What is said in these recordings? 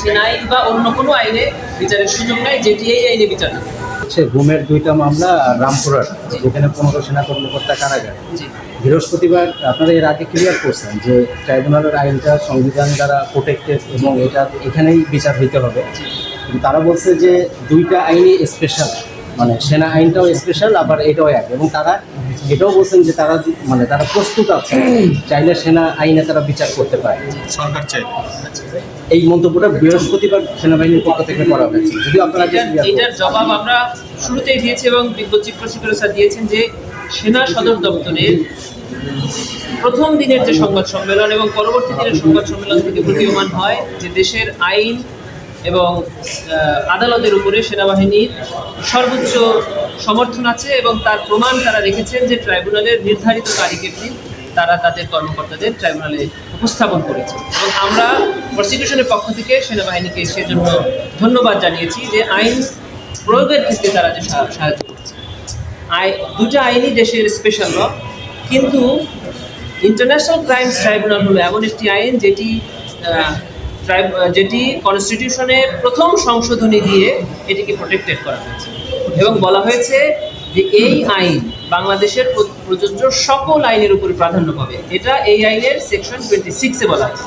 সেনা আইন বা অন্য কোনো আইনে বিচারের সুযোগ নাই যেটি এই আইনে বিচার। হচ্ছে ঘুমের দুইটা মামলা রামপুরার যেখানে পনেরো সেনা কর্মকর্তা কারাগার। বৃহস্পতিবার আপনারা এর আগে ক্লিয়ার করছেন যে ট্রাইব্যুনালের আইনটা সংবিধান দ্বারা প্রোটেক্টেড এবং এটা এখানেই বিচার হইতে হবে। তারা বলছে যে দুইটা আইনই স্পেশাল মানে সেনা আইনটাও স্পেশাল আবার এটাও এক। এবং তারা এটাও বলছেন যে তারা মানে তারা প্রস্তুত আছে চাইলে সেনা আইনে তারা বিচার করতে পারে। সরকার চাই এই মন্তব্যটা বৃহস্পতিবার সেনাবাহিনীর পক্ষ থেকে করা হয়েছে। যদি আপনারা এটার জবাব আমরা শুরুতেই দিয়েছি এবং বিজ্ঞ চিফ প্রসিকিউটর স্যার দিয়েছেন যে সেনা সদর দপ্তরের প্রথম দিনের যে সংবাদ সম্মেলন এবং পরবর্তী দিনের সংবাদ সম্মেলন থেকে প্রতীয়মান হয় যে দেশের আইন এবং আদালতের উপরে সেনাবাহিনীর সর্বোচ্চ সমর্থন আছে এবং তার প্রমাণ তারা রেখেছেন যে ট্রাইব্যুনালের নির্ধারিত তারিখের দিন তারা তাদের কর্মকর্তাদের ট্রাইব্যুনালে উপস্থাপন করেছে। এবং আমরা প্রসিকিউশনের পক্ষ থেকে সেনাবাহিনীকে সেজন্য ধন্যবাদ জানিয়েছি যে আইন প্রয়োগের ক্ষেত্রে তারা যে সাহায্য করছে। আই, দুটো আইনই দেশের স্পেশাল ল কিন্তু ইন্টারন্যাশনাল ক্রাইমস ট্রাইব্যুনাল হলো এমন একটি আইন যেটি যেটি কনস্টিটিউশনের প্রথম সংশোধনী দিয়ে এটিকে প্রোটেক্টেড করা হয়েছে। এবং বলা হয়েছে যে এই আইন বাংলাদেশের প্রযোজ্য সকল আইনের উপরে প্রাধান্য পাবে। এটা এই আইনের সেকশন টোয়েন্টি সিক্সে বলা আছে।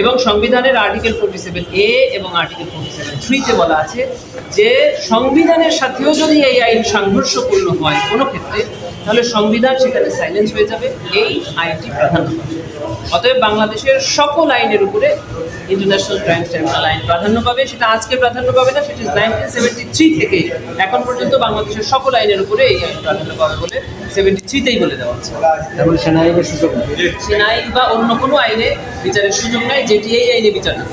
এবং সংবিধানের আর্টিকেল ফোর্টি সেভেন এ এবং আর্টিকেল ফোর্টি সেভেন থ্রিতে বলা আছে যে সংবিধানের সাথেও যদি এই আইন সাংঘর্ষপূর্ণ হয়, কোনো ক্ষেত্রে তাহলে সংবিধান সেখানে সাইলেন্স হয়ে যাবে। এই আইনটি প্রাধান্য পাবে অতএব বাংলাদেশের সকল আইনের উপরে ইন্টারন্যাশনাল ক্রাইম ট্রাইব্যুনাল আইন প্রাধান্য পাবে। সেটা আজকে প্রাধান্য পাবে না সেটি নাইনটিন সেভেন্টি থ্রি থেকে এখন পর্যন্ত বাংলাদেশের সকল আইনের উপরে এই আইন প্রাধান্য পাবে বলে সেভেন্টি থ্রিতেই বলে দেওয়া হচ্ছে। যেমন সেনা আইনের সুযোগ নেই। সেনা আইন বা অন্য কোনো আইনে বিচারের সুযোগ নাই যেটি এই আইনে বিচার না।